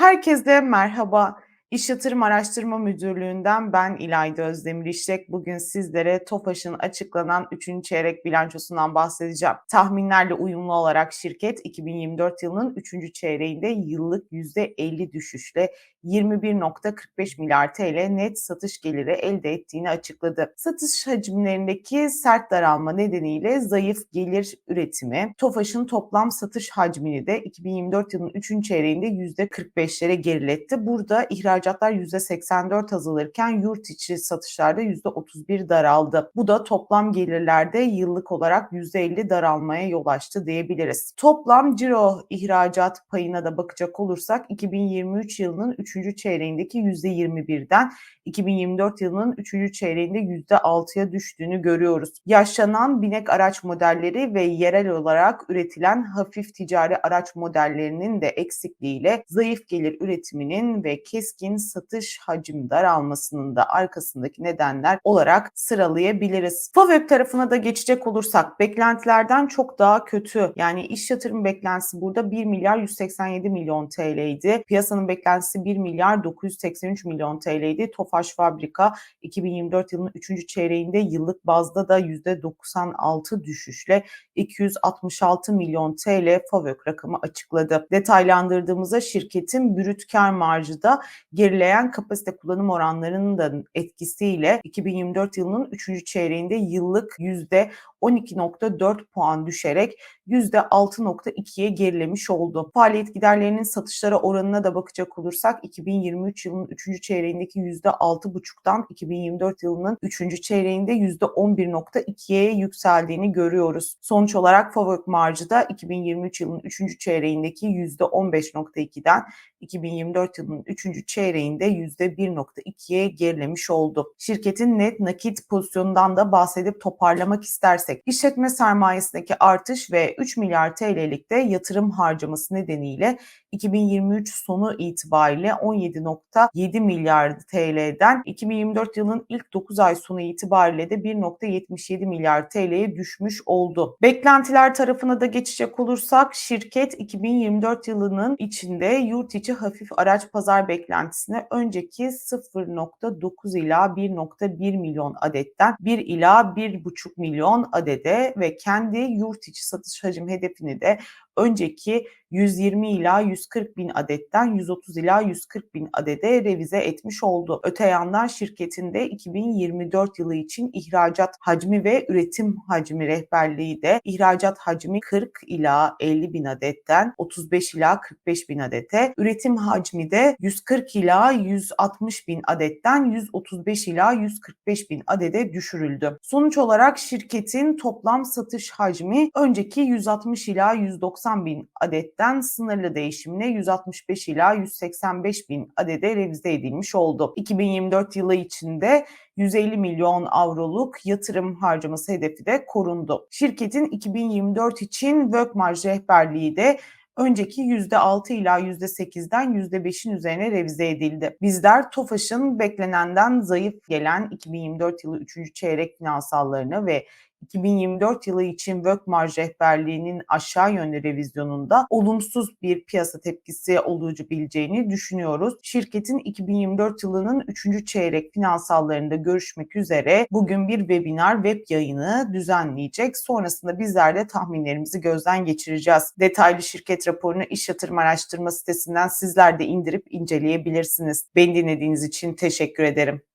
Herkese merhaba. İş Yatırım Araştırma Müdürlüğü'nden ben İlayda Özdemir İşlek. Bugün sizlere TOFAŞ'ın açıklanan 3. çeyrek bilançosundan bahsedeceğim. Tahminlerle uyumlu olarak şirket 2024 yılının 3. çeyreğinde yıllık %50 düşüşle 21.45 milyar TL net satış geliri elde ettiğini açıkladı. Satış hacimlerindeki sert daralma nedeniyle zayıf gelir üretimi, TOFAŞ'ın toplam satış hacmini de 2024 yılının 3. çeyreğinde %45'lere geriletti. Burada ihracatlar %84 azalırken yurt içi satışlarda %31 daraldı. Bu da toplam gelirlerde yıllık olarak %50 daralmaya yol açtı diyebiliriz. Toplam ciro ihracat payına da bakacak olursak 2023 yılının 3 3. çeyreğindeki %21'den 2024 yılının 3. çeyreğinde %6'ya düştüğünü görüyoruz. Yaşlanan binek araç modelleri ve yerel olarak üretilen hafif ticari araç modellerinin de eksikliğiyle zayıf gelir üretiminin ve keskin satış hacim daralmasının da arkasındaki nedenler olarak sıralayabiliriz. FAVÖK tarafına da geçecek olursak beklentilerden çok daha kötü. Yani iş yatırım beklentisi burada 1 milyar 187 milyon TL'ydi. Piyasanın beklentisi 1 milyar 983 milyon TL'ydi. Tofaş Fabrika 2024 yılının 3. çeyreğinde yıllık bazda da %96 düşüşle 266 milyon TL FAVÖK rakamı açıkladı. Detaylandırdığımızda şirketin brüt kar marjı da gerileyen kapasite kullanım oranlarının da etkisiyle 2024 yılının 3. çeyreğinde yıllık %12.4 puan düşerek %6.2'ye gerilemiş oldu. Faaliyet giderlerinin satışlara oranına da bakacak olursak 2023 yılının 3. çeyreğindeki %6.5'tan 2024 yılının 3. çeyreğinde %11.2'ye yükseldiğini görüyoruz. Sonuç olarak FAVÖK marjı da 2023 yılının 3. çeyreğindeki %15.2'den 2024 yılının 3. çeyreğinde %1.2'ye gerilemiş oldu. Şirketin net nakit pozisyonundan da bahsedip toparlamak istersek işletme sermayesindeki artış ve 3 milyar TL'lik de yatırım harcaması nedeniyle 2023 sonu itibariyle 17.7 milyar TL'den 2024 yılın ilk 9 ay sonu itibariyle de 1.77 milyar TL'ye düşmüş oldu. Beklentiler tarafına da geçecek olursak şirket 2024 yılının içinde yurt içi hafif araç pazar beklentisine önceki 0.9 ila 1.1 milyon adetten 1 ila 1.5 milyon adede ve kendi yurt içi satış hacim hedefini de önceki 120 ila 140 bin adetten 130 ila 140 bin adede revize etmiş oldu. Öte yandan şirketin de 2024 yılı için ihracat hacmi ve üretim hacmi rehberliği de ihracat hacmi 40 ila 50 bin adetten 35 ila 45 bin adete, üretim hacmi de 140 ila 160 bin adetten 135 ila 145 bin adede düşürüldü. Sonuç olarak şirketin toplam satış hacmi önceki 160 ila 190 bin adet adetten sınırlı değişimle 165 ila 185 bin adede revize edilmiş oldu. 2024 yılı içinde 150 milyon avroluk yatırım harcaması hedefi de korundu. Şirketin 2024 için work marj rehberliği de önceki %6 ila %8'den %5'in üzerine revize edildi. Bizler TOFAŞ'ın beklenenden zayıf gelen 2024 yılı 3. çeyrek finansallarını ve 2024 yılı için work marj rehberliğinin aşağı yönlü revizyonunda olumsuz bir piyasa tepkisi olabileceğini düşünüyoruz. Şirketin 2024 yılının 3. çeyrek finansallarında görüşmek üzere bugün bir webinar web yayını düzenleyecek. Sonrasında bizler de tahminlerimizi gözden geçireceğiz. Detaylı şirket raporunu iş yatırım araştırma sitesinden sizler de indirip inceleyebilirsiniz. Beni dinlediğiniz için teşekkür ederim.